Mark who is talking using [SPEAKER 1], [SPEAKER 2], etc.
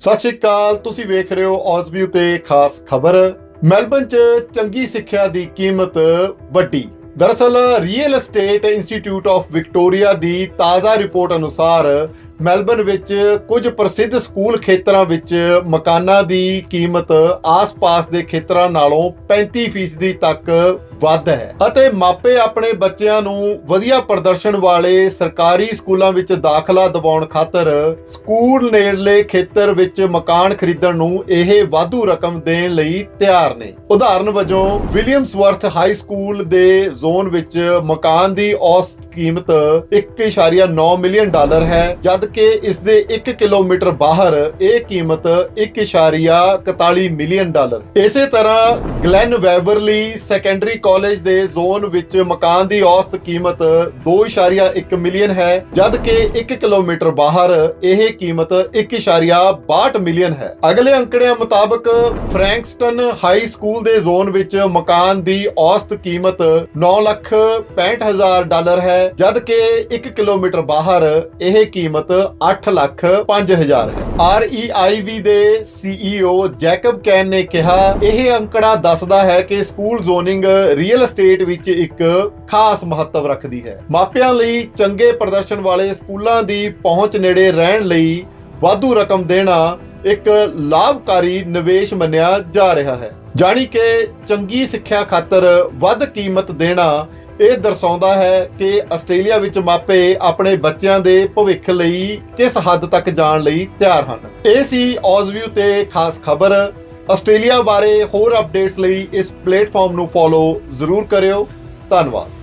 [SPEAKER 1] ਸਤਿ ਸ਼੍ਰੀ ਅਕਾਲ, ਤੁਸੀਂ ਵੇਖ ਰਹੇ ਹੋ ਔਜ਼ਵਿਊ ਤੇ ਖਾਸ ਖਬਰ। ਮੈਲਬਨ 'ਚ ਚੰਗੀ ਸਿੱਖਿਆ ਦੀ ਕੀਮਤ ਵੱਡੀ। ਦਰਅਸਲ real estate institute of Victoria ਦੀ ਤਾਜ਼ਾ ਰਿਪੋਰਟ ਅਨੁਸਾਰ ਮੈਲਬਨ ਵਿੱਚ ਕੁਝ ਪ੍ਰਸਿੱਧ ਸਕੂਲ ਖੇਤਰਾਂ ਵਿੱਚ ਮਕਾਨਾਂ ਦੀ ਕੀਮਤ ਆਸ-ਪਾਸ ਦੇ ਖੇਤਰਾਂ ਨਾਲੋਂ 35% ਤੱਕ ਵੱਧ ਹੈ। ਅਤੇ ਮਾਪੇ ਆਪਣੇ ਬੱਚਿਆਂ ਨੂੰ ਵਧੀਆ ਪ੍ਰਦਰਸ਼ਨ ਵਾਲੇ ਸਰਕਾਰੀ ਸਕੂਲਾਂ ਵਿੱਚ ਦਾਖਲਾ ਦਿਵਾਉਣ ਖਾਤਰ ਸਕੂਲ ਨੇੜਲੇ ਖੇਤਰ ਵਿੱਚ ਮਕਾਨ ਖਰੀਦਣ ਨੂੰ ਇਹ ਵਾਧੂ ਰਕਮ ਦੇਣ ਲਈ ਤਿਆਰ ਨੇ। ਉਦਾਹਰਨ ਵਜੋਂ, ਵਿਲੀਅਮਸਵਰਥ ਹਾਈ ਸਕੂਲ ਦੇ ਜ਼ੋਨ ਵਿੱਚ ਮਕਾਨ ਦੀ ਔਸਤ ਕੀਮਤ 1.9 ਮਿਲੀਅਨ ਡਾਲਰ ਹੈ ਜਦ ਕਿ ਇਸ ਦੇ 1 ਕਿਲੋਮੀਟਰ ਬਾਹਰ ਇਹ ਕੀਮਤ 1.41 ਮਿਲੀਅਨ ਡਾਲਰ। ਇਸੇ ਤਰ੍ਹਾਂ, ਗਲੈਨ ਵੈਵਰਲੀ ਸੈਕੰਡਰੀ ਕਾਲਜ ਦੇ ਜ਼ੋਨ ਵਿੱਚ ਮਕਾਨ ਦੀ ਔਸਤ ਕੀਮਤ 2.1 ਮਿਲੀਅਨ ਹੈ, ਜਦ ਕਿ 1 ਕਿਲੋਮੀਟਰ ਬਾਹਰ ਇਹ ਕੀਮਤ 1.62 ਮਿਲੀਅਨ ਹੈ। ਅਗਲੇ ਅੰਕੜਿਆਂ ਮੁਤਾਬਕ ਫ੍ਰੈਂਕਸਟਨ ਹਾਈ ਸਕੂਲ ਦੇ ਜ਼ੋਨ ਵਿੱਚ ਮਕਾਨ ਦੀ ਔਸਤ ਕੀਮਤ 9 ਲੱਖ 65000 ਡਾਲਰ ਹੈ, ਜਦ ਕਿ 1 ਕਿਲੋਮੀਟਰ ਬਾਹਰ ਇਹ ਕੀਮਤ 8 ਲੱਖ 5000 ਹੈ। REIV ਦੇ CEO ਜੈਕਬ ਕੈਨ ਨੇ ਕਿਹਾ, ਇਹ ਅੰਕੜਾ ਦੱਸਦਾ ਹੈ ਕਿ ਸਕੂਲ ਜ਼ੋਨਿੰਗ ਰੀਅਲ ਏਸਟੇਟ ਵਿੱਚ ਇੱਕ ਖਾਸ ਮਹੱਤਵ ਰੱਖਦੀ ਹੈ। ਮਾਪਿਆਂ ਲਈ ਚੰਗੇ ਪ੍ਰਦਰਸ਼ਨ ਵਾਲੇ ਸਕੂਲਾਂ ਦੀ ਪਹੁੰਚ ਨੇੜੇ ਰਹਿਣ ਲਈ ਵਾਧੂ ਰਕਮ ਦੇਣਾ ਇੱਕ ਲਾਭਕਾਰੀ ਨਿਵੇਸ਼ ਮੰਨਿਆ ਜਾ ਰਿਹਾ ਹੈ। ਜਾਣੀ ਕਿ ਚੰਗੀ ਸਿੱਖਿਆ ਖਾਤਰ ਵੱਧ ਕੀਮਤ ਦੇਣਾ ਇਹ ਦਰਸਾਉਂਦਾ ਹੈ ਕਿ ਆਸਟ੍ਰੇਲੀਆ ਵਿੱਚ ਮਾਪੇ ਆਪਣੇ ਬੱਚਿਆਂ ਦੇ ਭਵਿੱਖ ਲਈ ਕਿਸ ਹੱਦ ਤੱਕ ਜਾਣ ਲਈ ਤਿਆਰ ਹਨ। ਇਹ ਸੀ ਔਜ਼ਵਿਊ ਤੇ ਖਾਸ ਖਬਰ। ਆਸਟ੍ਰੇਲੀਆ ਬਾਰੇ ਹੋਰ ਅਪਡੇਟਸ ਲਈ ਇਸ ਪਲੇਟਫਾਰਮ ਨੂੰ ਫੋਲੋ ਜ਼ਰੂਰ ਕਰਿਓ। ਧੰਨਵਾਦ।